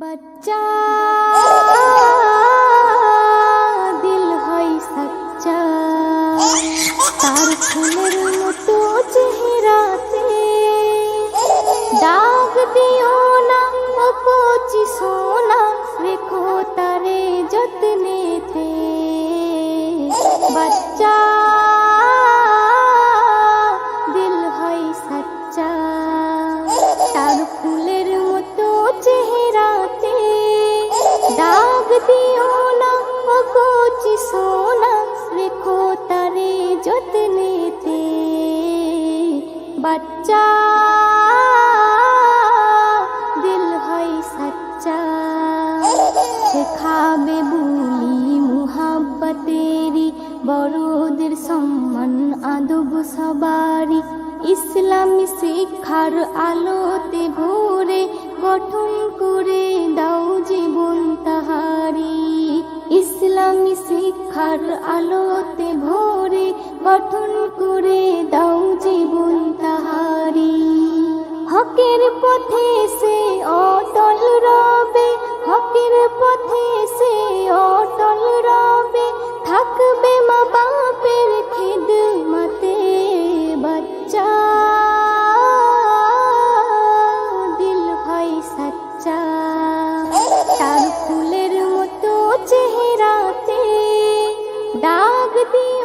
बच्चा দিল হয় সচ্চা তার ফুলের মতো চেহারাতে ডাক দিও না ও কোচি সোনা রেখো তারে যত্নেতে বাচ্চা দিল হয় সচ্চা তার ফুলের বাচ্চা, দিল হয় সচ্চা। শেখাবে বুলি মুহাব্বতেরি, বড়দের সম্মান আদব সবারি। ইসলামী শিক্ষার আলোতে ভোরে গঠন করে দাও জীবন তাহারি। ইসলামী শিক্ষার আলোতে ভোরে গঠন করে দাও হকের পথে সে অটল রবে, হকের পথে সে অটল রবে। থাকবে মা বাপের খেদমতে বাচ্চা। দিল ভাই সচ্চা। তার ফুলের মতো চেহারাতে দাগ দিয়ে